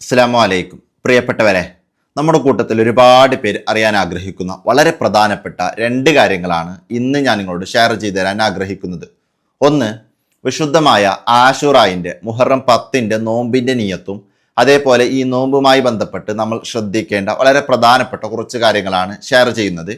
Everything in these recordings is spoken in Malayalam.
അസ്സാമു അലൈക്കും പ്രിയപ്പെട്ടവരെ നമ്മുടെ കൂട്ടത്തിൽ ഒരുപാട് പേര് അറിയാൻ ആഗ്രഹിക്കുന്ന വളരെ പ്രധാനപ്പെട്ട രണ്ട് കാര്യങ്ങളാണ് ഇന്ന് ഞാൻ നിങ്ങളോട് ഷെയർ ചെയ്തു തരാൻ ആഗ്രഹിക്കുന്നത്. ഒന്ന് വിശുദ്ധമായ ആഷുറായിന്റെ മുഹറം പത്തിന്റെ നോമ്പിന്റെ നിയത്തും അതേപോലെ ഈ നോമ്പുമായി ബന്ധപ്പെട്ട് നമ്മൾ ശ്രദ്ധിക്കേണ്ട വളരെ പ്രധാനപ്പെട്ട കുറച്ച് കാര്യങ്ങളാണ് ഷെയർ ചെയ്യുന്നത്.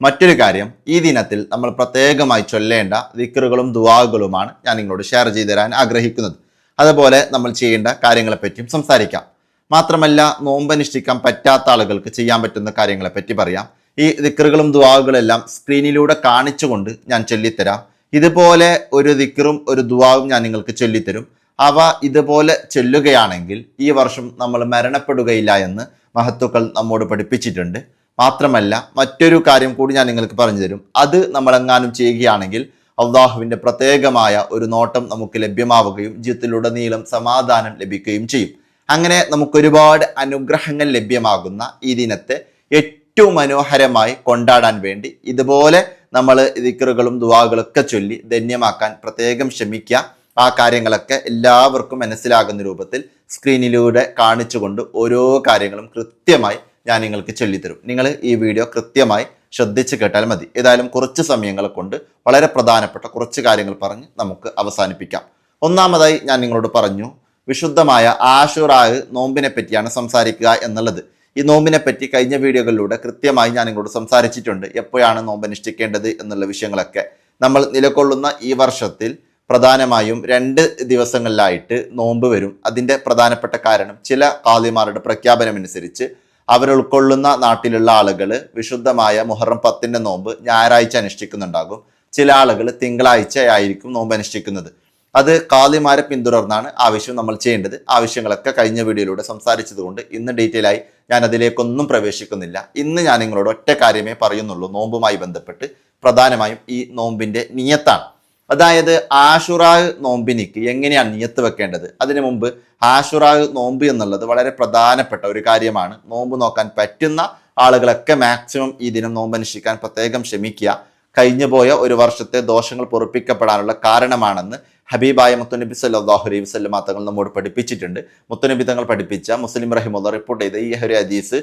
മറ്റൊരു കാര്യം ഈ ദിനത്തിൽ നമ്മൾ പ്രത്യേകമായി ചൊല്ലേണ്ട ദിക്കറുകളും ദുവാകളുമാണ് ഞാൻ നിങ്ങളോട് ഷെയർ ചെയ്തു തരാൻ ആഗ്രഹിക്കുന്നത്. അതുപോലെ നമ്മൾ ചെയ്യേണ്ട കാര്യങ്ങളെപ്പറ്റിയും സംസാരിക്കാം. മാത്രമല്ല നോമ്പനുഷ്ഠിക്കാൻ പറ്റാത്ത ആളുകൾക്ക് ചെയ്യാൻ പറ്റുന്ന കാര്യങ്ങളെ പറ്റി പറയാം. ഈ ദിക്കറുകളും ദുവാവുകളെല്ലാം സ്ക്രീനിലൂടെ കാണിച്ചുകൊണ്ട് ഞാൻ ചൊല്ലിത്തരാം. ഇതുപോലെ ഒരു ദിക്കറും ഒരു ദുവാവും ഞാൻ നിങ്ങൾക്ക് ചൊല്ലിത്തരും. അവ ഇതുപോലെ ചൊല്ലുകയാണെങ്കിൽ ഈ വർഷം നമ്മൾ മരണപ്പെടുകയില്ല എന്ന് മഹത്തുക്കൾ നമ്മോട് പഠിപ്പിച്ചിട്ടുണ്ട്. മാത്രമല്ല മറ്റൊരു കാര്യം കൂടി ഞാൻ നിങ്ങൾക്ക് പറഞ്ഞു തരും. അത് നമ്മളെങ്ങാനും ചെയ്യുകയാണെങ്കിൽ അള്ളാഹുവിന്റെ പ്രത്യേകമായ ഒരു നോട്ടം നമുക്ക് ലഭ്യമാവുകയും ജീവിതത്തിലുടനീളം സമാധാനം ലഭിക്കുകയും ചെയ്യും. അങ്ങനെ നമുക്ക് ഒരുപാട് അനുഗ്രഹങ്ങൾ ലഭ്യമാകുന്ന ഈ ദിനത്തെ ഏറ്റവും മനോഹരമായി കൊണ്ടാടാൻ വേണ്ടി ഇതുപോലെ നമ്മൾ ദിക്കറുകളും ദുവാകളൊക്കെ ചൊല്ലി ധന്യമാക്കാൻ പ്രത്യേകം ശ്രമിക്കുക. ആ കാര്യങ്ങളൊക്കെ എല്ലാവർക്കും മനസ്സിലാകുന്ന രൂപത്തിൽ സ്ക്രീനിലൂടെ കാണിച്ചുകൊണ്ട് ഓരോ കാര്യങ്ങളും കൃത്യമായി ഞാൻ നിങ്ങൾക്ക് ചൊല്ലിത്തരും. നിങ്ങൾ ഈ വീഡിയോ കൃത്യമായി ശ്രദ്ധിച്ച് കേട്ടാൽ മതി. ഏതായാലും കുറച്ച് സമയങ്ങൾ കൊണ്ട് വളരെ പ്രധാനപ്പെട്ട കുറച്ച് കാര്യങ്ങൾ പറഞ്ഞ് നമുക്ക് അവസാനിപ്പിക്കാം. ഒന്നാമതായി ഞാൻ നിങ്ങളോട് പറഞ്ഞു വിശുദ്ധമായ ആഷുറാഹ് നോമ്പിനെ പറ്റിയാണ് സംസാരിക്കുക എന്നുള്ളത്. ഈ നോമ്പിനെ പറ്റി കഴിഞ്ഞ വീഡിയോകളിലൂടെ കൃത്യമായി ഞാൻ നിങ്ങളോട് സംസാരിച്ചിട്ടുണ്ട്. എപ്പോഴാണ് നോമ്പ് അനുഷ്ഠിക്കേണ്ടത് എന്നുള്ള വിഷയങ്ങളൊക്കെ. നമ്മൾ നിലകൊള്ളുന്ന ഈ വർഷത്തിൽ പ്രധാനമായും രണ്ട് ദിവസങ്ങളിലായിട്ട് നോമ്പ് വരും. അതിന്റെ പ്രധാനപ്പെട്ട കാരണം ചില കാലിമാരുടെ പ്രഖ്യാപനമനുസരിച്ച് അവർ ഉൾക്കൊള്ളുന്ന നാട്ടിലുള്ള ആളുകൾ വിശുദ്ധമായ മുഹറം പത്തിന്റെ നോമ്പ് ഞായറാഴ്ച അനുഷ്ഠിക്കുന്നുണ്ടാകും. ചില ആളുകൾ തിങ്കളാഴ്ച ആയിരിക്കും നോമ്പ് അനുഷ്ഠിക്കുന്നത്. അത് കാദിമാരെ പിന്തുടർന്നാണ് ആവശ്യം നമ്മൾ ചെയ്യേണ്ടത്. ആവശ്യങ്ങളൊക്കെ കഴിഞ്ഞ വീഡിയോയിലൂടെ സംസാരിച്ചതുകൊണ്ട് ഇന്ന് ഡീറ്റെയിൽ ആയി ഞാൻ അതിലേക്കൊന്നും പ്രവേശിക്കുന്നില്ല. ഇന്ന് ഞാൻ നിങ്ങളോട് ഒറ്റ കാര്യമേ പറയുന്നുള്ളൂ. നോമ്പുമായി ബന്ധപ്പെട്ട് പ്രധാനമായും ഈ നോമ്പിന്റെ നിയത്താണ്. അതായത് ആഷുറാഹ് നോമ്പിനിക്ക് എങ്ങനെയാണ് നിയത്ത് വെക്കേണ്ടത്? അതിനു മുമ്പ് ആഷുറാഹ് നോമ്പ് എന്നുള്ളത് വളരെ പ്രധാനപ്പെട്ട ഒരു കാര്യമാണ്. നോമ്പ് നോക്കാൻ പറ്റുന്ന ആളുകളൊക്കെ മാക്സിമം ഈ ദിനം നോമ്പ് അനുഷ്ഠിക്കാൻ പ്രത്യേകം ശ്രമിക്കുക കഴിഞ്ഞു പോയ ഒരു വർഷത്തെ ദോഷങ്ങൾ പൊറപ്പിക്കപ്പെടാനുള്ള കാരണമാണെന്ന് ഹബീബായ മുത്തുനബി സല്ലാഹു അലൈഹി വസ്ലം തങ്ങൾ നമ്മോട് പഠിപ്പിച്ചിട്ടുണ്ട്. മുത്തുനബി തങ്ങൾ പഠിപ്പിച്ച മുസ്ലിം റഹിമുള്ള റിപ്പോർട്ട് ചെയ്ത ഈ ഒരു ഹദീസ്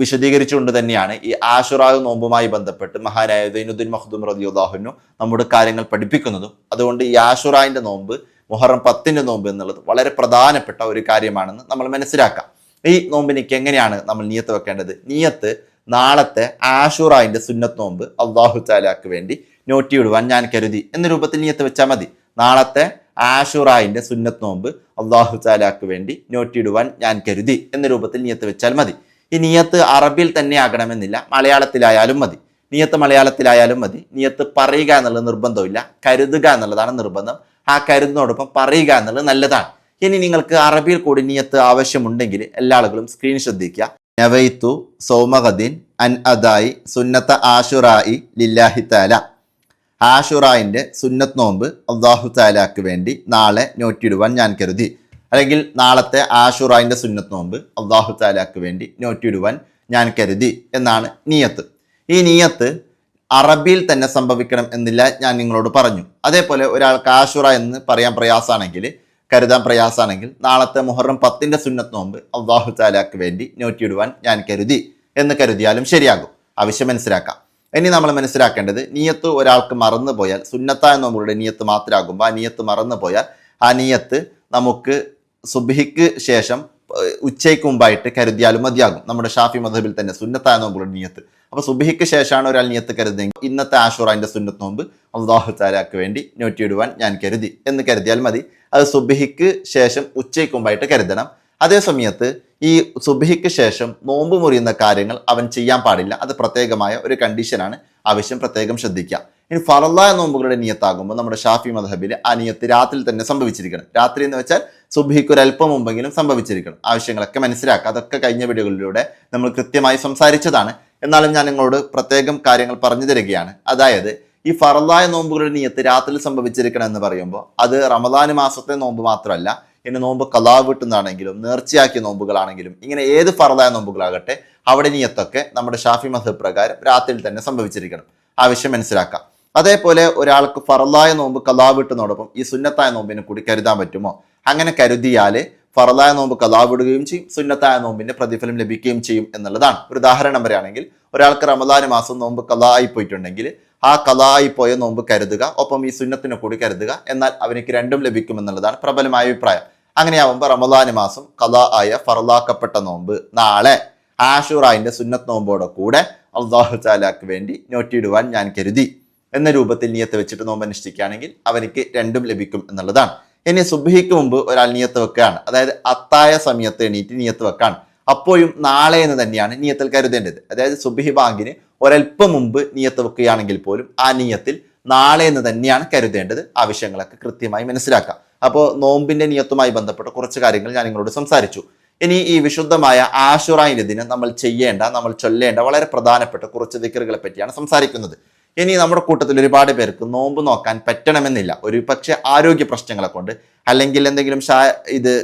വിശദീകരിച്ചുകൊണ്ട് തന്നെയാണ് ഈ ആഷുറാവ് നോമ്പുമായി ബന്ധപ്പെട്ട് മഹാനായ ദൈനുദ്ദീൻ മഹദൂം ഉദാഹുനു നമ്മുടെ കാര്യങ്ങൾ പഠിപ്പിക്കുന്നതും അതുകൊണ്ട് ഈ ആഷുറായിന്റെ നോമ്പ് മുഹറം പത്തിന്റെ നോമ്പ് എന്നുള്ളത് വളരെ പ്രധാനപ്പെട്ട ഒരു കാര്യമാണെന്ന് നമ്മൾ മനസ്സിലാക്കാം. ഈ നോമ്പിനേക്ക് എങ്ങനെയാണ് നമ്മൾ നീയത്ത് വെക്കേണ്ടത്? നീയത്ത് നാളത്തെ ആഷുറായിന്റെ സുന്നത്ത് നോമ്പ് അള്ളാഹു താലാക്ക് വേണ്ടി നോട്ടിയിടുവാൻ ഞാൻ കരുതി. എന്ന രൂപത്തിൽ നീയത്ത് വെച്ചാൽ മതി. നാളത്തെ ആഷുറായിന്റെ സുന്നത്ത് നോമ്പ് അള്ളാഹു താലാക്ക് വേണ്ടി നോട്ടിയിടുവാൻ ഞാൻ കരുതി. എന്ന രൂപത്തിൽ നിയത്ത് വെച്ചാൽ മതി. ഈ നിയത്ത് അറബിയിൽ തന്നെ ആകണമെന്നില്ല മലയാളത്തിലായാലും മതി. നിയത്ത് മലയാളത്തിലായാലും മതി. നിയത്ത് പറയുക എന്നുള്ളത് നിർബന്ധമില്ല കരുതുക എന്നുള്ളതാണ് നിർബന്ധം. ആ കരുതിനോടൊപ്പം പറയുക എന്നുള്ളത് നല്ലതാണ്. ഇനി നിങ്ങൾക്ക് അറബിയിൽ കൂടി നിയത്ത് ആവശ്യമുണ്ടെങ്കിൽ എല്ലാ ആളുകളും സ്ക്രീൻ ശ്രദ്ധിക്കുക. നവൈത്തു സോമഹദ്ദീൻ അൻ അദായി സുന്നത്ത ആഷുറായി ലില്ലാഹി താല ആഷുറായിന്റെ സുന്നത്ത് നോമ്പ് അള്ളാഹു താലാക്ക് വേണ്ടി നാളെ നോറ്റിയിടുവാൻ ഞാൻ കരുതി. അല്ലെങ്കിൽ നാളത്തെ ആഷുറായിന്റെ സുന്നത്ത് നോമ്പ് അള്ളാഹു താലാക്ക് വേണ്ടി നോറ്റിയിടുവാൻ ഞാൻ കരുതി എന്നാണ് നീയത്ത്. ഈ നീയത്ത് അറബിയിൽ തന്നെ സംഭവിക്കണം എന്നില്ല ഞാൻ നിങ്ങളോട് പറഞ്ഞു. അതേപോലെ ഒരാൾക്ക് ആഷുറ എന്ന് പറയാൻ പ്രയാസമാണെങ്കിൽ കരുതാൻ പ്രയാസമാണെങ്കിൽ നാളത്തെ മുഹറം പത്തിന്റെ സുന്നത്ത് നോമ്പ് അള്ളാഹു താലാക്ക് വേണ്ടി നോറ്റിയിടുവാൻ ഞാൻ കരുതി. എന്ന് കരുതിയാലും ശരിയാകും. ആവശ്യം മനസ്സിലാക്കാം. ഇനി നമ്മൾ മനസ്സിലാക്കേണ്ടത് നീയത്ത് ഒരാൾക്ക് മറന്നു പോയാൽ സുന്നത്തായ നോമ്പുകളുടെ നീയത്ത് മാത്രമാകുമ്പോൾ ആ നീയത്ത് മറന്നു പോയാൽ ആ നീയത്ത് നമുക്ക് സുബിഹിക്ക് ശേഷം ഉച്ചയ്ക്ക് മുമ്പായിട്ട് കരുതിയാലും മതിയാകും. നമ്മുടെ ഷാഫി മധബിൽ തന്നെ സുന്നത്തായ നോമ്പുകളുടെ നീയത്ത്. അപ്പോൾ സുബിഹിക്ക് ശേഷമാണ് ഒരാൾ നീയത്ത് കരുതുന്നതെങ്കിൽ ഇന്നത്തെ ആഷുറാന്റെ സുന്നത്ത് നോമ്പ് അള്ളാഹു താലാക്ക് വേണ്ടി നോറ്റിയിടുവാൻ ഞാൻ കരുതി. എന്ന് കരുതിയാൽ മതി. അത് സുബിഹിക്ക് ശേഷം ഉച്ചയ്ക്ക് മുമ്പായിട്ട് കരുതണം. അതേ സമയത്ത് ഈ സുബിഹിക്ക് ശേഷം നോമ്പ് മുറിയുന്ന കാര്യങ്ങൾ അവൻ ചെയ്യാൻ പാടില്ല. അത് പ്രത്യേകമായ ഒരു കണ്ടീഷനാണ് ആവശ്യം പ്രത്യേകം ശ്രദ്ധിക്കുക. ഇനി ഫറല്ലായ നോമ്പുകളുടെ നിയത്താകുമ്പോൾ നമ്മുടെ ഷാഫി മധബിൽ ആ നിയത്ത് രാത്രി തന്നെ സംഭവിച്ചിരിക്കണം. രാത്രി എന്ന് വെച്ചാൽ സുബിഹിക്ക് ഒരു അല്പം മുമ്പെങ്കിലും സംഭവിച്ചിരിക്കണം. ആവശ്യങ്ങളൊക്കെ മനസ്സിലാക്കുക. അതൊക്കെ കഴിഞ്ഞ വീഡിയോകളിലൂടെ നമ്മൾ കൃത്യമായി സംസാരിച്ചതാണ്. എന്നാലും ഞാൻ നിങ്ങളോട് പ്രത്യേകം കാര്യങ്ങൾ പറഞ്ഞു തരികയാണ്. അതായത് ഈ ഫറലായ നോമ്പുകളുടെ നിയത്ത് രാത്രി സംഭവിച്ചിരിക്കണം എന്ന് പറയുമ്പോൾ അത് റമദാന് മാസത്തെ നോമ്പ് മാത്രമല്ല ഇനി നോമ്പ് കലാവ് കിട്ടുന്നതാണെങ്കിലും നേർച്ചയാക്കിയ നോമ്പുകളാണെങ്കിലും ഇങ്ങനെ ഏത് ഫറലായ നോമ്പുകളാകട്ടെ അവിടെ നിയത്തൊക്കെ നമ്മുടെ ഷാഫി മധബ് പ്രകാരം രാത്രിയിൽ തന്നെ സംഭവിച്ചിരിക്കണം. ആവശ്യം മനസ്സിലാക്കാം. അതേപോലെ ഒരാൾക്ക് ഫറലായ നോമ്പ് കലാ വീട്ടുന്നതോടൊപ്പം ഈ സുന്നത്തായ നോമ്പിനെ കൂടി കരുതാൻ പറ്റുമോ? അങ്ങനെ കരുതിയാൽ ഫറലായ നോമ്പ് കലാവിടുകയും ചെയ്യും സുന്നത്തായ നോമ്പിന്റെ പ്രതിഫലം ലഭിക്കുകയും ചെയ്യും എന്നുള്ളതാണ്. ഒരു ഉദാഹരണം പറയുകയാണെങ്കിൽ ഒരാൾക്ക് റമദാൻ മാസം നോമ്പ് കലായി പോയിട്ടുണ്ടെങ്കിൽ ആ കലായി പോയ നോമ്പ് കരുതുക ഒപ്പം ഈ സുന്നത്തിനെ കൂടി കരുതുക എന്നാൽ അവനിക്ക് രണ്ടും ലഭിക്കുമെന്നുള്ളതാണ് പ്രബലമായ അഭിപ്രായം. അങ്ങനെയാവുമ്പോൾ റമദാന് മാസം കല ആയ ഫറലാക്കപ്പെട്ട നോമ്പ് നാളെ ആഷുറായിന്റെ സുന്നത്ത് നോമ്പോടെ കൂടെ അള്ളാഹു ചാലാക്ക് വേണ്ടി നോറ്റിയിടുവാൻ ഞാൻ കരുതി. എന്ന രൂപത്തിൽ നിയത്ത് വെച്ചിട്ട് നോമ്പ് അനുഷ്ഠിക്കുകയാണെങ്കിൽ അവനിക്ക് രണ്ടും ലഭിക്കും എന്നുള്ളതാണ്. ഇനി സുബഹിക്ക് മുമ്പ് ഒരാൾ നിയത്ത് വെക്കുകയാണ്. അതായത് അത്തായ സമയത്ത് എണീറ്റ് നിയത്ത് വെക്കാണ്. അപ്പോഴും നാളെ എന്ന് തന്നെയാണ് നിയത്തിൽ കരുതേണ്ടത്. അതായത് സുബ്ഹി ബാങ്കിന് ഒരൽപ്പം മുമ്പ് നീയത്ത് വെക്കുകയാണെങ്കിൽ പോലും ആ നീയത്തിൽ നാളെ എന്ന് തന്നെയാണ് കരുതേണ്ടത്. ആവശ്യങ്ങളൊക്കെ കൃത്യമായി മനസ്സിലാക്കാം. അപ്പോൾ നോമ്പിന്റെ നിയത്തുമായി ബന്ധപ്പെട്ട കുറച്ച് കാര്യങ്ങൾ ഞാൻ നിങ്ങളോട് സംസാരിച്ചു. ഇനി ഈ വിശുദ്ധമായ ആശുറായിന്റെ ദിനം നമ്മൾ ചെയ്യേണ്ട നമ്മൾ ചൊല്ലേണ്ട വളരെ പ്രധാനപ്പെട്ട കുറച്ച് ദിക്കറുകളെ പറ്റിയാണ് സംസാരിക്കുന്നത്. ഇനി നമ്മുടെ കൂട്ടത്തിൽ ഒരുപാട് പേർക്ക് നോമ്പ് നോക്കാൻ പറ്റണമെന്നില്ല. ഒരു പക്ഷേ ആരോഗ്യ പ്രശ്നങ്ങളെ കൊണ്ട് അല്ലെങ്കിൽ എന്തെങ്കിലും ഷാ ഇത്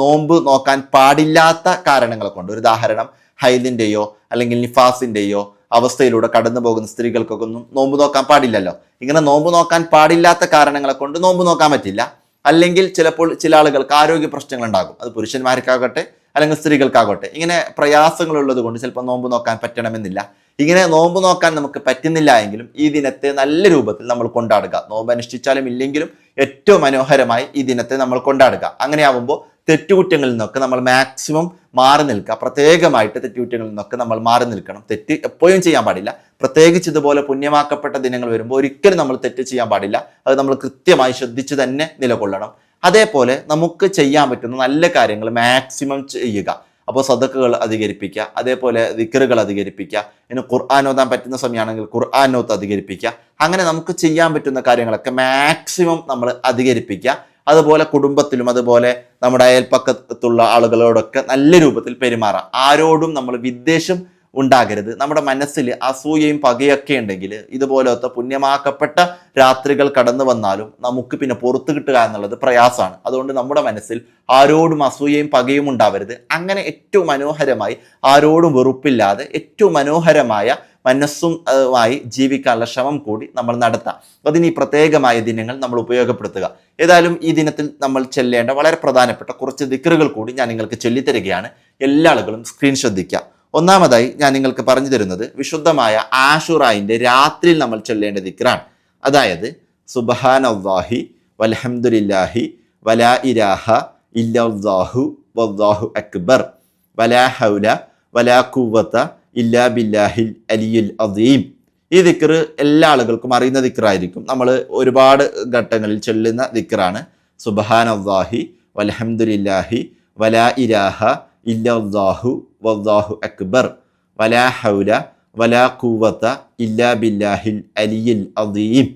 നോമ്പ് നോക്കാൻ പാടില്ലാത്ത കാരണങ്ങളെ കൊണ്ട് ഒരു ഉദാഹരണം ഹൈദിന്റെയോ അല്ലെങ്കിൽ നിഫാസിന്റെയോ അവസ്ഥയിലൂടെ കടന്നു പോകുന്ന സ്ത്രീകൾക്കൊക്കെ ഒന്നും നോമ്പ് നോക്കാൻ പാടില്ലല്ലോ. ഇങ്ങനെ നോമ്പ് നോക്കാൻ പാടില്ലാത്ത കാരണങ്ങളെ കൊണ്ട് നോമ്പ് നോക്കാൻ പറ്റില്ല. അല്ലെങ്കിൽ ചിലപ്പോൾ ചില ആളുകൾക്ക് ആരോഗ്യ പ്രശ്നങ്ങൾ ഉണ്ടാകും അത് പുരുഷന്മാർക്കാകട്ടെ അല്ലെങ്കിൽ സ്ത്രീകൾക്കാകട്ടെ. ഇങ്ങനെ പ്രയാസങ്ങൾ ഉള്ളത് കൊണ്ട് ചിലപ്പോൾ നോമ്പ് നോക്കാൻ പറ്റണമെന്നില്ല. ഇങ്ങനെ നോമ്പ് നോക്കാൻ നമുക്ക് പറ്റുന്നില്ല എങ്കിലും ഈ ദിനത്തെ നല്ല രൂപത്തിൽ നമ്മൾ കൊണ്ടാടുക. നോമ്പ് അനുഷ്ഠിച്ചാലും ഇല്ലെങ്കിലും ഏറ്റവും മനോഹരമായി ഈ ദിനത്തെ നമ്മൾ കൊണ്ടാടുക. അങ്ങനെയാവുമ്പോൾ തെറ്റുകുറ്റങ്ങളിൽ നിന്നൊക്കെ നമ്മൾ മാക്സിമം മാറി നിൽക്കുക. പ്രത്യേകമായിട്ട് തെറ്റുകുറ്റങ്ങളിൽ നിന്നൊക്കെ നമ്മൾ മാറി നിൽക്കണം. തെറ്റ് എപ്പോഴും ചെയ്യാൻ പാടില്ല. പ്രത്യേകിച്ച് ഇതുപോലെ പുണ്യമാക്കപ്പെട്ട ദിനങ്ങൾ വരുമ്പോൾ ഒരിക്കലും നമ്മൾ തെറ്റ് ചെയ്യാൻ പാടില്ല. അത് നമ്മൾ കൃത്യമായി ശ്രദ്ധിച്ച് തന്നെ നിലകൊള്ളണം. അതേപോലെ നമുക്ക് ചെയ്യാൻ പറ്റുന്ന നല്ല കാര്യങ്ങൾ മാക്സിമം ചെയ്യുക. അപ്പോൾ സദക്കുകൾ അധികരിപ്പിക്കുക. അതേപോലെ ദിക്കറുകൾ അധികരിപ്പിക്കുക. ഇനി ഖുർആൻ ഓതാൻ പറ്റുന്ന സമയമാണെങ്കിൽ ഖുർആൻ ഓത്ത് അധികരിപ്പിക്കുക. അങ്ങനെ നമുക്ക് ചെയ്യാൻ പറ്റുന്ന കാര്യങ്ങളൊക്കെ മാക്സിമം നമ്മൾ അധികരിപ്പിക്കുക. അതുപോലെ കുടുംബത്തിലും അതുപോലെ നമ്മുടെ അയൽപ്പക്കത്തുള്ള ആളുകളോടൊക്കെ നല്ല രൂപത്തിൽ പെരുമാറാം. ആരോടും നമ്മൾ വിദ്വേഷം ഉണ്ടാകരുത്. നമ്മുടെ മനസ്സിൽ അസൂയയും പകയൊക്കെ ഉണ്ടെങ്കിൽ ഇതുപോലത്തെ പുണ്യമാക്കപ്പെട്ട രാത്രികൾ കടന്നു വന്നാലും നമുക്ക് പിന്നെ പുറത്തു കിട്ടുക എന്നുള്ളത് പ്രയാസമാണ്. അതുകൊണ്ട് നമ്മുടെ മനസ്സിൽ ആരോടും അസൂയയും പകയും ഉണ്ടാവരുത്. അങ്ങനെ ഏറ്റവും മനോഹരമായി ആരോടും വെറുപ്പില്ലാതെ ഏറ്റവും മനോഹരമായ മനസ്സും ആയി ജീവിക്കാനുള്ള ശ്രമം കൂടി നമ്മൾ നടത്താം. അതിന് ഈ പ്രത്യേകമായ ദിനങ്ങൾ നമ്മൾ ഉപയോഗപ്പെടുത്തുക. ഏതായാലും ഈ ദിനത്തിൽ നമ്മൾ ചെല്ലേണ്ട വളരെ പ്രധാനപ്പെട്ട കുറച്ച് ദിക്കറുകൾ കൂടി ഞാൻ നിങ്ങൾക്ക് ചൊല്ലിത്തരികയാണ്. എല്ലാ ആളുകളും സ്ക്രീൻ ശ്രദ്ധിക്കുക. ഒന്നാമതായി ഞാൻ നിങ്ങൾക്ക് പറഞ്ഞു തരുന്നത് വിശുദ്ധമായ ആഷുറായിന്റെ രാത്രിയിൽ നമ്മൾ ചൊല്ലേണ്ട ദിക്കറാണ് അതായത് സുബഹാൻ അള്ളാഹി വലഹമുല്ലാഹി വലാ ഇരാഹ ഇല്ലാഹു വല്ലാഹു അക്ബർ. വലാ ഹൗല വലാ കുവത്ത ഇല്ലാ ബില്ലാഹിൽ അലിയുൽ അദീം. ഈ ദിക്റ് എല്ലാ ആളുകൾക്കും അറിയുന്ന ദിക്റായിരിക്കും. നമ്മൾ ഒരുപാട് ഘട്ടങ്ങളിൽ ചൊല്ലുന്ന ദിക്റാണ്. സുബഹാൻ അള്ളാഹി വലഹമുല്ലാഹി വലാ ഇരാഹ ഇല്ലാഹു വല്ലാഹു അക്ബർ. വലാ ഹൗല വലാ കൂവത്ത ഇല്ലാ ബില്ലാഹിൽ അലിയിൽ അദീം.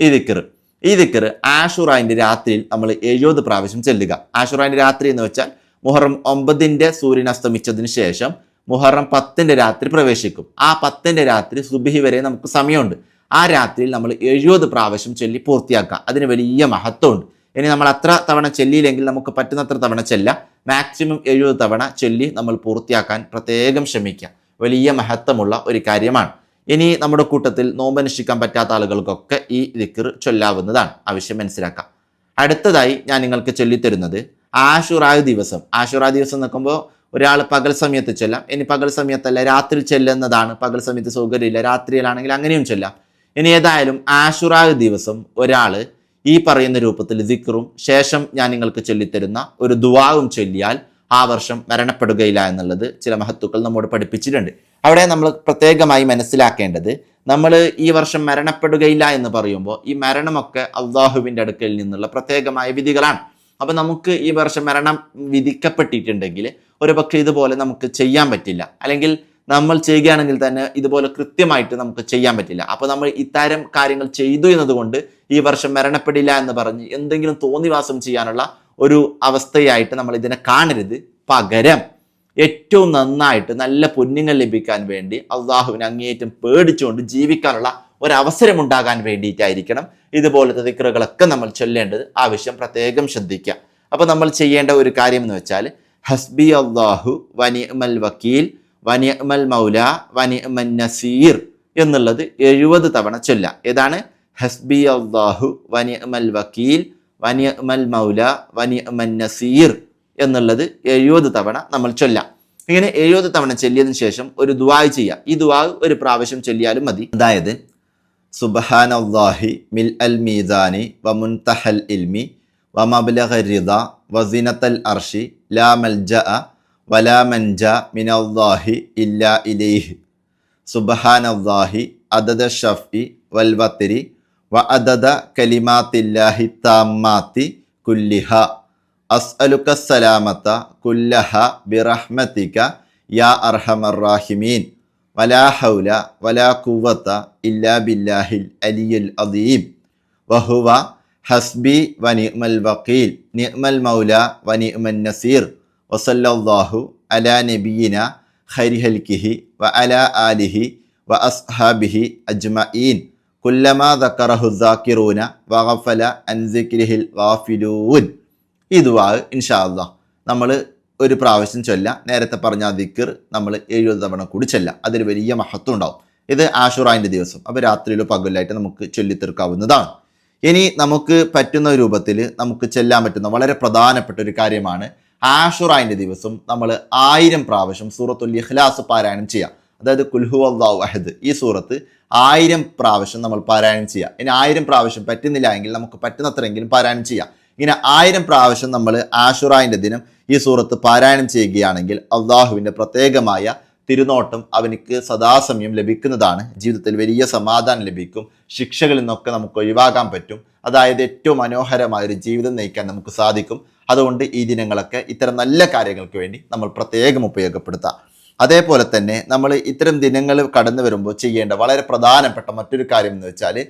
ഈ ദിക്കർ ഈ ദിക്കർ ആഷുറായിന്റെ രാത്രിയിൽ നമ്മൾ എഴുപത് പ്രാവശ്യം ചെല്ലുക. ആഷുറായിന്റെ രാത്രി എന്ന് വെച്ചാൽ മുഹറം ഒമ്പതിന്റെ സൂര്യൻ അസ്തമിച്ചതിന് ശേഷം മുഹറം പത്തിന്റെ രാത്രി പ്രവേശിക്കും. ആ പത്തിന്റെ രാത്രി സുബിഹി വരെ നമുക്ക് സമയമുണ്ട്. ആ രാത്രിയിൽ നമ്മൾ എഴുപത് പ്രാവശ്യം ചൊല്ലി പൂർത്തിയാക്കുക അതിന് വലിയ മഹത്വമുണ്ട്. ഇനി നമ്മൾ അത്ര തവണ ചെല്ലിയില്ലെങ്കിൽ നമുക്ക് പറ്റുന്നത്ര തവണ ചെല്ലാം. മാക്സിമം എഴുപത് തവണ ചൊല്ലി നമ്മൾ പൂർത്തിയാക്കാൻ പ്രത്യേകം ശ്രമിക്കുക വലിയ മഹത്വമുള്ള ഒരു കാര്യമാണ്. ഇനി നമ്മുടെ കൂട്ടത്തിൽ നോമ്പനുഷ്ഠിക്കാൻ പറ്റാത്ത ആളുകൾക്കൊക്കെ ഈ ദിക്കർ ചൊല്ലാവുന്നതാണ്. ആവശ്യം മനസ്സിലാക്കാം. അടുത്തതായി ഞാൻ നിങ്ങൾക്ക് ചൊല്ലിത്തരുന്നത് ആഷുറായ ദിവസം. ആഷുറാ ദിവസം നിൽക്കുമ്പോൾ ഒരാൾ പകൽ സമയത്ത് ചെല്ലാം. ഇനി പകൽ സമയത്തല്ല രാത്രി ചെല്ലുന്നതാണ് പകൽ സമയത്ത് സൗകര്യമില്ല. രാത്രിയിലാണെങ്കിൽ അങ്ങനെയും ചെല്ലാം. ഇനി ഏതായാലും ആഷുറായ ദിവസം ഒരാൾ ഈ പറയുന്ന രൂപത്തിൽ ദിക്റും ശേഷം ഞാൻ നിങ്ങൾക്ക് ചൊല്ലിത്തരുന്ന ഒരു ദുവാവും ചൊല്ലിയാൽ ആ വർഷം മരണപ്പെടുകയില്ല എന്നുള്ളത് ചില മഹത്തുക്കൾ നമ്മോട് പഠിപ്പിച്ചിട്ടുണ്ട്. അവിടെ നമ്മൾ പ്രത്യേകമായി മനസ്സിലാക്കേണ്ടത് നമ്മൾ ഈ വർഷം മരണപ്പെടുകയില്ല എന്ന് പറയുമ്പോൾ ഈ മരണമൊക്കെ അള്ളാഹുവിന്റെ അടുക്കൽ നിന്നുള്ള പ്രത്യേകമായ വിധികളാണ്. അപ്പം നമുക്ക് ഈ വർഷം മരണം വിധിക്കപ്പെട്ടിട്ടുണ്ടെങ്കിൽ ഒരു പക്ഷേ ഇതുപോലെ നമുക്ക് ചെയ്യാൻ പറ്റില്ല. അല്ലെങ്കിൽ നമ്മൾ ചെയ്യുകയാണെങ്കിൽ തന്നെ ഇതുപോലെ കൃത്യമായിട്ട് നമുക്ക് ചെയ്യാൻ പറ്റില്ല. അപ്പോൾ നമ്മൾ ഇത്തരം കാര്യങ്ങൾ ചെയ്തു എന്നതുകൊണ്ട് ഈ വർഷം മരണപ്പെടില്ല എന്ന് പറഞ്ഞ് എന്തെങ്കിലും തോന്നിവാസം ചെയ്യാനുള്ള ഒരു അവസ്ഥയായിട്ട് നമ്മൾ ഇതിനെ കാണരുത്. പകരം ഏറ്റവും നന്നായിട്ട് നല്ല പുണ്യങ്ങൾ ലഭിക്കാൻ വേണ്ടി അള്ളാഹുവിനെ അങ്ങേയറ്റം പേടിച്ചുകൊണ്ട് ജീവിക്കാനുള്ള ഒരവസരം ഉണ്ടാകാൻ വേണ്ടിയിട്ടായിരിക്കണം ഇതുപോലത്തെ ദിക്റുകളൊക്കെ നമ്മൾ ചൊല്ലേണ്ടത്. ആവശ്യം പ്രത്യേകം ശ്രദ്ധിക്കുക. അപ്പോൾ നമ്മൾ ചെയ്യേണ്ട ഒരു കാര്യം എന്ന് വെച്ചാൽ ഹസ്ബി അള്ളാഹു വനിമൽ വക്കീൽ വനിമൽ മൗല വനിമൻ നസീർ എന്നുള്ളത് എഴുപത് തവണ ചൊല്ല ഏതാണ്? ഹസ്ബി അള്ളാഹു വനിമൽ വക്കീൽ വനിമൽ മൗല വനിമൻ നസീർ എന്നുള്ളത് എഴുപത് തവണ നമ്മൾ ചൊല്ലാം ഇങ്ങനെ എഴുപത് തവണ ചൊല്ലിയതിനു ശേഷം ഒരു ദുവായ് ചെയ്യുക. ഈ ദുവാ ഒരു പ്രാവശ്യം ചൊല്ലിയാലും മതി. അതായത് സുബഹാനല്ലാഹി മിൽ അൽ മീസാനി വ മുൻതഹൽ ഇൽമി വ മബ്ലഗ റിദ വ സിനത്തൽ അർഷി ലാ മൽജ വലാ മൻജ മിനല്ലാഹി ഇല്ലാ ഇലൈഹി സുബഹാനല്ലാഹി അദദ ഷഫി വൽ വത്തിരി വ അദദ കലിമാത്തില്ലാഹി താമ്മാത്തി കുല്ലിഹ അസ്അലുക സലാമത്ത കുല്ലഹ ബിറഹ്മതിക യാ അർഹമർ റാഹിമീൻ വലാ ഹൗല വലാ കുവത്ത ഇല്ലാ ബില്ലാഹിൽ അലിയുൽ അദീം വഹുവ ഹസ്ബി വ നിഅ്മൽ വക്കീൽ നിഅ്മൽ മൗല വ നിഅ്മൻ നസീർ വസല്ലല്ലാഹു അലാ നബിയിന ഖൈരിഹൽക്കിഹി വ അലാ ആലിഹി വ അസ്ഹാബിഹി അജ്മഈൻ കുല്ലമാ ദക്കറഹു ദാക്കിറൂന വഗഫല അൻ സിക്രിഹിൽ ഗാഫിലൂൻ ഈ ദുആ ഇൻഷാ അല്ലാഹ് നമ്മൾ ഒരു പ്രാവശ്യം ചൊല്ല. നേരത്തെ പറഞ്ഞ ദിക്കർ നമ്മൾ എഴുപത് തവണ കൂടി ചൊല്ല. അതിൽ വലിയ മഹത്വം ഉണ്ടാവും. ഇത് ആഷുറായിന്റെ ദിവസം. അപ്പോൾ രാത്രിയിലോ പകലായിട്ട് നമുക്ക് ചൊല്ലിത്തീർക്കാവുന്നതാണ്. ഇനി നമുക്ക് പറ്റുന്ന രൂപത്തിൽ നമുക്ക് ചെല്ലാൻ പറ്റുന്ന വളരെ പ്രധാനപ്പെട്ട ഒരു കാര്യമാണ് ആഷുറായിന്റെ ദിവസം നമ്മൾ ആയിരം പ്രാവശ്യം സൂറത്തുൽ ഇഖ്ലാസ് പാരായണം ചെയ്യാം. അതായത് കുൽഹു അള്ളാഹു അഹദ് ഈ സൂറത്ത് ആയിരം പ്രാവശ്യം നമ്മൾ പാരായണം ചെയ്യുക ഇനി ആയിരം പ്രാവശ്യം പറ്റുന്നില്ല എങ്കിൽ നമുക്ക് പറ്റുന്നത്രയെങ്കിലും പാരായണം ചെയ്യാം. ഇങ്ങനെ ആയിരം പ്രാവശ്യം നമ്മൾ ആഷുറായിന്റെ ദിനം ഈ സൂറത്ത് പാരായണം ചെയ്യുകയാണെങ്കിൽ അള്ളാഹുവിന്റെ പ്രത്യേകമായ തിരുനോട്ടം അവനിക്ക് സദാസമയം ലഭിക്കുന്നതാണ്. ജീവിതത്തിൽ വലിയ സമാധാനം ലഭിക്കും. ശിക്ഷകളിൽ നിന്നൊക്കെ നമുക്ക് ഒഴിവാക്കാൻ പറ്റും. അതായത് ഏറ്റവും മനോഹരമായ ഒരു ജീവിതം നയിക്കാൻ നമുക്ക് സാധിക്കും. അതുകൊണ്ട് ഈ ദിനങ്ങളൊക്കെ ഇത്തരം നല്ല കാര്യങ്ങൾക്ക് വേണ്ടി നമ്മൾ പ്രത്യേകം ഉപയോഗപ്പെടുത്താം. അതേപോലെ തന്നെ നമ്മൾ ഇത്തരം ദിനങ്ങൾ കടന്നു വരുമ്പോൾ ചെയ്യേണ്ട വളരെ പ്രധാനപ്പെട്ട മറ്റൊരു കാര്യം എന്ന് വെച്ചാൽ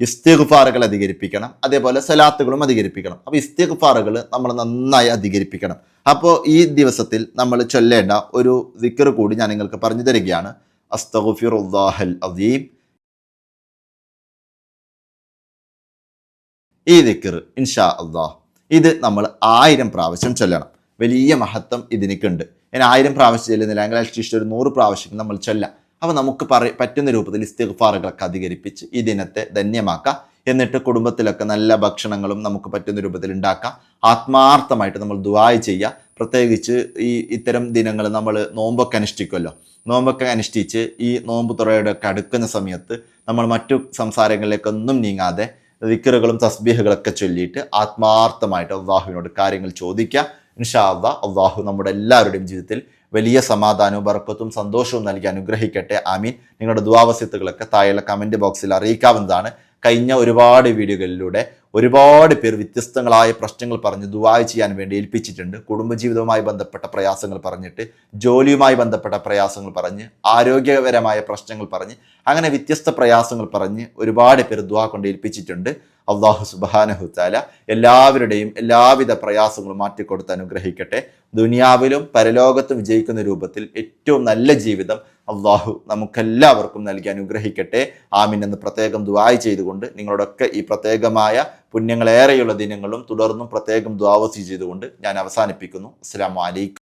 ഇസ്തിഗ്ഫാറുകൾ അധികരിപ്പിക്കണം അതേപോലെ സലാത്തുകളും അധികരിപ്പിക്കണം. അപ്പോൾ ഇസ്തിഗ്ഫാറുകൾ നമ്മൾ നന്നായി അധികരിപ്പിക്കണം. അപ്പോൾ ഈ ദിവസത്തിൽ നമ്മൾ ചൊല്ലേണ്ട ഒരു ദിക്കർ കൂടി ഞാൻ നിങ്ങൾക്ക് പറഞ്ഞു തരികയാണ്. അസ്തഗുഫിറുല്ലാഹൽ അദീം. ഈ ദിക്കർ ഇൻഷാ അള്ളാഹ്. ഇത് നമ്മൾ ആയിരം പ്രാവശ്യം ചൊല്ലണം. വലിയ മഹത്വം ഇതിനൊക്കെയുണ്ട് ഞാൻ ആയിരം പ്രാവശ്യം ചെല്ലുന്നില്ല. അങ്ങനെ അറ്റ്ലീസ്റ്റ് ഒരു നൂറ് പ്രാവശ്യം നമ്മൾ ചൊല്ലാം. അപ്പോൾ നമുക്ക് പറ പറ്റുന്ന രൂപത്തിൽ ഇസ്തിഗ്ഫാറുകളൊക്കെ അധികരിപ്പിച്ച് ഈ ദിനത്തെ ധന്യമാക്കാം. എന്നിട്ട് കുടുംബത്തിലൊക്കെ നല്ല ഭക്ഷണങ്ങളും നമുക്ക് പറ്റുന്ന രൂപത്തിൽ ഉണ്ടാക്കാം. ആത്മാർത്ഥമായിട്ട് നമ്മൾ ദുബായ് ചെയ്യുക. പ്രത്യേകിച്ച് ഈ ഇത്തരം ദിനങ്ങൾ നമ്മൾ നോമ്പൊക്കെ അനുഷ്ഠിക്കുമല്ലോ നോമ്പൊക്കെ അനുഷ്ഠിച്ച് ഈ നോമ്പ് തുറയുടെ ഒക്കെ അടുക്കുന്ന സമയത്ത് നമ്മൾ മറ്റു സംസാരങ്ങളിലേക്കൊന്നും നീങ്ങാതെ വിക്കറുകളും തസ്ബീഹുകളൊക്കെ ചൊല്ലിയിട്ട് ആത്മാർത്ഥമായിട്ട് അള്ളാഹുവിനോട് കാര്യങ്ങൾ ചോദിക്കുക. ഇൻഷാ അള്ളാഹ് അള്ളാഹു നമ്മുടെ എല്ലാവരുടെയും ജീവിതത്തിൽ വലിയ സമാധാനവും ബർക്കത്തും സന്തോഷവും നൽകി അനുഗ്രഹിക്കട്ടെ. ആമീൻ. നിങ്ങളുടെ ദുവാവസ്യത്തുകളൊക്കെ താഴെയുള്ള കമന്റ് ബോക്സിൽ അറിയിക്കാവുന്നതാണ്. കഴിഞ്ഞ ഒരുപാട് വീഡിയോകളിലൂടെ ഒരുപാട് പേർ വ്യത്യസ്തങ്ങളായ പ്രശ്നങ്ങൾ പറഞ്ഞ് ദുബായ് ചെയ്യാൻ വേണ്ടി ഏൽപ്പിച്ചിട്ടുണ്ട്. കുടുംബജീവിതവുമായി ബന്ധപ്പെട്ട പ്രയാസങ്ങൾ പറഞ്ഞിട്ട് ജോലിയുമായി ബന്ധപ്പെട്ട പ്രയാസങ്ങൾ പറഞ്ഞ് ആരോഗ്യപരമായ പ്രശ്നങ്ങൾ പറഞ്ഞ് അങ്ങനെ വ്യത്യസ്ത പ്രയാസങ്ങൾ പറഞ്ഞ് ഒരുപാട് പേർ ദുവാ കൊണ്ട് ഏൽപ്പിച്ചിട്ടുണ്ട്. അള്ളാഹു സുബാനഹുത്താല എല്ലാവരുടെയും എല്ലാവിധ പ്രയാസങ്ങളും മാറ്റിക്കൊടുത്ത് അനുഗ്രഹിക്കട്ടെ. ദുനിയാവിലും പരലോകത്തും വിജയിക്കുന്ന രൂപത്തിൽ ഏറ്റവും നല്ല ജീവിതം അള്ളാഹു നമുക്കെല്ലാവർക്കും നൽകി അനുഗ്രഹിക്കട്ടെ. ആമിൻ എന്ന് പ്രത്യേകം ദുവായി ചെയ്തുകൊണ്ട് നിങ്ങളോടൊക്കെ ഈ പ്രത്യേകമായ പുണ്യങ്ങളേറെയുള്ള ദിനങ്ങളും തുടർന്നും പ്രത്യേകം ദ്വാവസി ചെയ്തുകൊണ്ട് ഞാൻ അവസാനിപ്പിക്കുന്നു. അസ്സാം വലൈക്കും